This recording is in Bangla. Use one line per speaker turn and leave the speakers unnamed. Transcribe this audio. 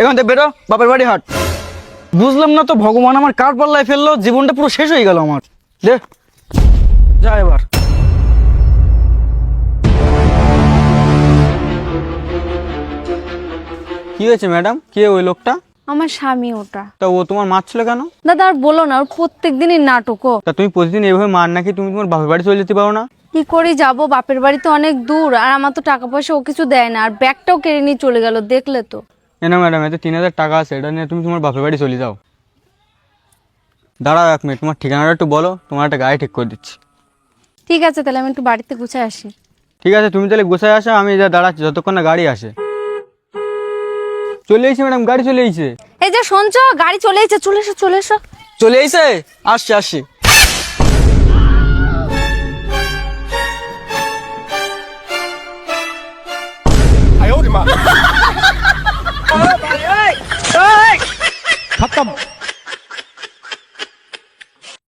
এখান থেকে বেরো বাপের বাড়ি হাট। বুঝলাম না তো ভগবান আমার কার পাল্লায় ফেলল জীবনটা পুরো শেষ হয়ে গেল আমার। দে। যা এবার।
কি হয়েছে ম্যাডাম? কে ওই লোকটা?
আমার স্বামী ওটা।
তা ও তোমার মারছিল কেন?
দাদা আর বলো না ওর প্রত্যেক দিনই নাটক
তা তুমি প্রতিদিন এইভাবে মার নাকি তুমি তোমার বাপের বাড়ি চলে যেতে পারো না?
কি করে যাব? বাপের বাড়ি তো অনেক দূর আর আমার তো টাকা পয়সা ও কিছু দেয় না আর ব্যাগটাও কেড়ে নিয়ে চলে গেল দেখলে তো।
না ম্যাডাম এতে তিন হাজার টাকা আছে এটা নিয়ে তুমি তোমার বাপের বাড়ি চলে যাও। দাঁড়াও এক মিনিট তোমার ঠিকানাটা একটু বলো তোমার একটা গাড়ি ঠিক করে দিচ্ছি।
ঠিক আছে তাহলে আমি একটু বাড়িতে গুছায় আসি।
ঠিক আছে তুমি তাহলে গোসায় আসো আমি যা দাঁড়াচ্ছি যতক্ষণ না গাড়ি আসে। চলে এসেছে ম্যাডাম গাড়ি চলে এসেছে।
এই যে শুনছো গাড়ি চলে এসেছে চলে এসো চলে এসো।
চলে এসে আসছি আসছি।
வணக்கம்